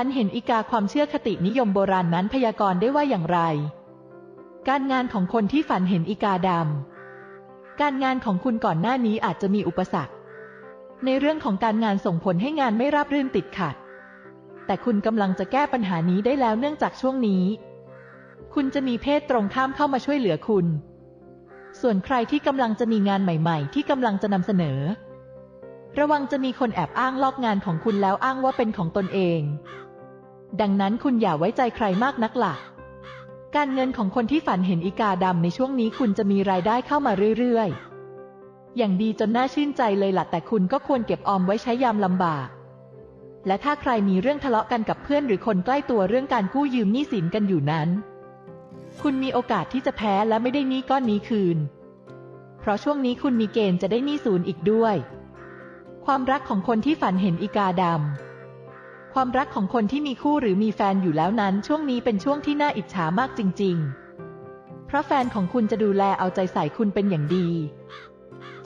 ฝันเห็นอีกาความเชื่อคตินิยมโบราณนั้นพยากรณ์ได้ว่าอย่างไร การงานของคนที่ฝันเห็นอีกาดำ การงานของคุณก่อนหน้านี้อาจจะมีอุปสรรค ในเรื่องของการงานส่งผลให้งานไม่ราบรื่นติดขัด แต่คุณกำลังจะแก้ปัญหานี้ได้แล้วเนื่องจากช่วงนี้ คุณจะมีเพศตรงข้ามเข้ามาช่วยเหลือคุณ ส่วนใครที่กำลังจะมีงานใหม่ ๆ ที่กำลังจะนำเสนอระวังจะมีคนแอบอ้างลอกงานของคุณแล้วอ้างว่าเป็นของตนเอง ดังนั้นคุณอย่าไว้ใจใครมากนักหลักการเงินของคนที่ฝันเห็นอีกาดำในช่วงนี้คุณจะมีรายได้เข้ามาเรื่อยๆ อย่างดีจนน่าชื่นใจเลยล่ะ แต่คุณก็ควรเก็บออมไว้ใช้ยามลำบาก และถ้าใครมีเรื่องทะเลาะกันกับเพื่อนหรือคนใกล้ตัวเรื่องการกู้ยืมหนี้สินกันอยู่นั้น คุณมีโอกาสที่จะแพ้และไม่ได้หนี้ก้อนนี้คืน เพราะช่วงนี้คุณมีเกณฑ์จะได้หนี้ศูนย์อีกด้วย ความรักของคนที่ฝันเห็นอีกาดำ ความรักของคนที่มีคู่หรือมีแฟนอยู่แล้วนั้น ช่วงนี้เป็นช่วงที่น่าอิจฉามากจริง ๆ เพราะแฟนของคุณจะดูแลเอาใจใส่คุณเป็นอย่างดี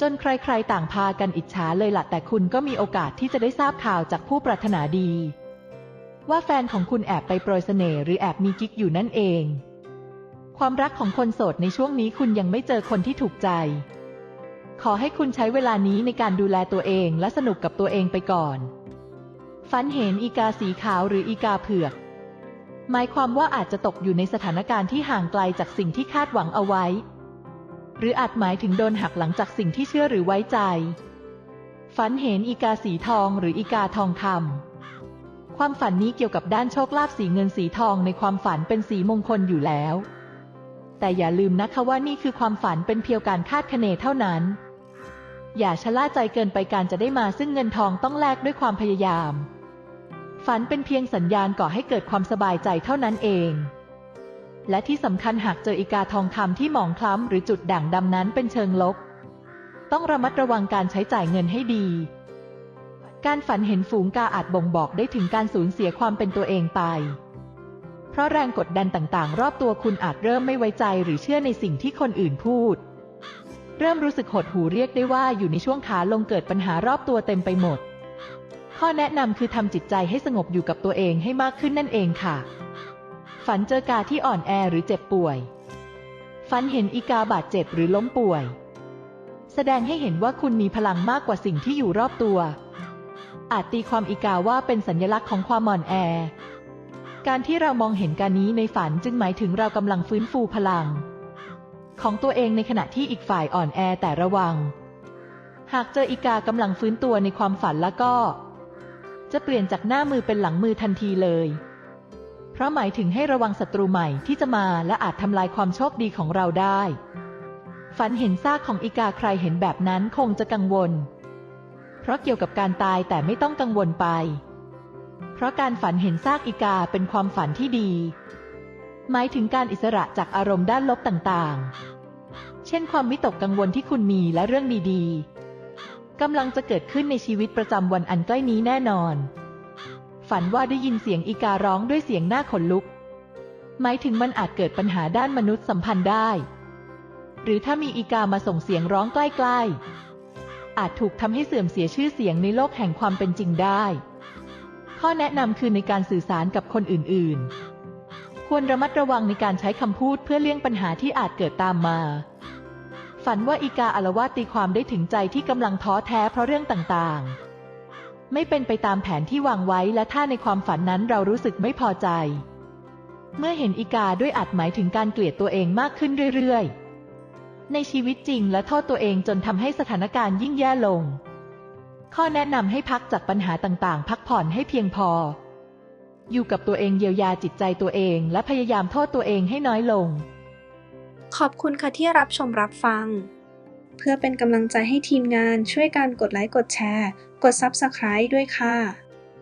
จนใครๆต่างพากันอิจฉาเลยละแต่คุณก็มีโอกาสที่จะได้ทราบข่าวจากผู้ปรารถนาดี ว่าแฟนของคุณแอบไปโปรยเสน่ห์หรือแอบมีกิ๊กอยู่นั่นเอง ความรักของคนโสดในช่วงนี้คุณยังไม่เจอคนที่ถูกใจ ขอให้คุณใช้เวลานี้ในการดูแลตัวเองและสนุกกับตัวเองไปก่อน ฝันเห็นอีกาสีขาวหรืออีกาเผือก หมายความว่าอาจจะตกอยู่ในสถานการณ์ที่ห่างไกลจากสิ่งที่คาดหวังเอาไว้ หรืออาจหมายถึงโดนหักหลังจากสิ่งที่เชื่อหรือไว้ใจ ฝันเห็นอีกาสีทองหรืออีกาทองคำความฝันนี้เกี่ยวกับด้านโชคลาภสีเงินสีทองในความฝันเป็นสีมงคลอยู่แล้ว แต่อย่าลืมนะคะว่านี่คือความฝันเป็นเพียงการคาดคะเนเท่านั้นอย่าชะล่าใจเกินไปการจะได้มาซึ่งเงินทองต้องแลกด้วยความพยายาม ฝันเป็นเพียงสัญญาณก่อให้เกิดความสบายใจเท่านั้นเอง และที่สำคัญหากเจออีกาทองคำที่หมองคล้ำหรือจุดด่างดำนั้นเป็นเชิงลบ ต้องระมัดระวังการใช้จ่ายเงินให้ดี การฝันเห็นฝูงกาอาจบ่งบอกได้ถึงการสูญเสียความเป็นตัวเองไป เพราะแรงกดดันต่างๆ รอบตัวคุณอาจเริ่มไม่ไว้ใจหรือเชื่อในสิ่งที่คนอื่นพูด เริ่มรู้สึกหดหูเรียกได้ว่าอยู่ในช่วงขาลงเกิดปัญหารอบตัวเต็มไปหมด ข้อแนะนำคือทำจิตใจให้สงบอยู่กับตัวเองให้มากขึ้นนั่นเองค่ะ ฝันเจอกาที่อ่อนแอหรือเจ็บป่วย ฝันเห็นอีกาบาดเจ็บหรือล้มป่วย แสดงให้เห็นว่าคุณมีพลังมากกว่าสิ่งที่อยู่รอบตัว อาจตีความอีกาว่าเป็นสัญลักษณ์ของความอ่อนแอ การที่เรามองเห็นการนี้ในฝันจึงหมายถึงเรากำลังฟื้นฟูพลัง ของตัวเองในขณะที่อีกฝ่ายอ่อนแอแต่ระวัง หากเจออีกากำลังฟื้นตัวในความฝันแล้วก็ จะเปลี่ยนจากหน้ามือเป็นหลังมือทันทีเลย เพราะหมายถึงให้ระวังศัตรูใหม่ที่จะมาและอาจทำลายความโชคดีของเราได้ ฝันเห็นซากของอีกาใครเห็นแบบนั้นคงจะกังวล เพราะเกี่ยวกับการตายแต่ไม่ต้องกังวลไป เพราะการฝันเห็นซากอีกาเป็นความฝันที่ดี หมายถึงการอิสระจากอารมณ์ด้านลบต่างๆ เช่นความวิตกกังวลที่คุณมีและเรื่องดีๆ กำลังจะเกิดขึ้นในชีวิตประจำวันอันใกล้นี้แน่นอน ฝันว่าได้ยินเสียงอีการ้องด้วยเสียงหน้าขนลุก หมายถึงมันอาจเกิดปัญหาด้านมนุษย์สัมพันธ์ได้ หรือถ้ามีอีกามาส่งเสียงร้องใกล้ๆ อาจถูกทำให้เสื่อมเสียชื่อเสียงในโลกแห่งความเป็นจริงได้ ข้อแนะนำคือในการสื่อสารกับคนอื่นๆ ควรระมัดระวังในการใช้คำพูดเพื่อเลี่ยงปัญหาที่อาจเกิดตามมา ฝันว่าอีกาอารวาสตีความได้ถึงใจที่กำลังท้อแท้เพราะเรื่องต่างๆ ไม่เป็นไปตามแผนที่วางไว้และถ้าในความฝันนั้นเรารู้สึกไม่พอใจ เมื่อเห็นอีกาด้วยอาจหมายถึงการเกลียดตัวเองมากขึ้นเรื่อยๆ ในชีวิตจริงและโทษตัวเองจนทำให้สถานการณ์ยิ่งแย่ลง ข้อแนะนำให้พักจากปัญหาต่างๆ พักผ่อนให้เพียงพอ อยู่กับตัวเองเยียวยาจิตใจตัวเอง และพยายามโทษตัวเองให้น้อยลง ขอบคุณค่ะที่รับชมรับฟัง เพื่อเป็นกำลังใจให้ทีมงานช่วยการกดไลค์กดแชร์ กด Subscribe ด้วยค่ะ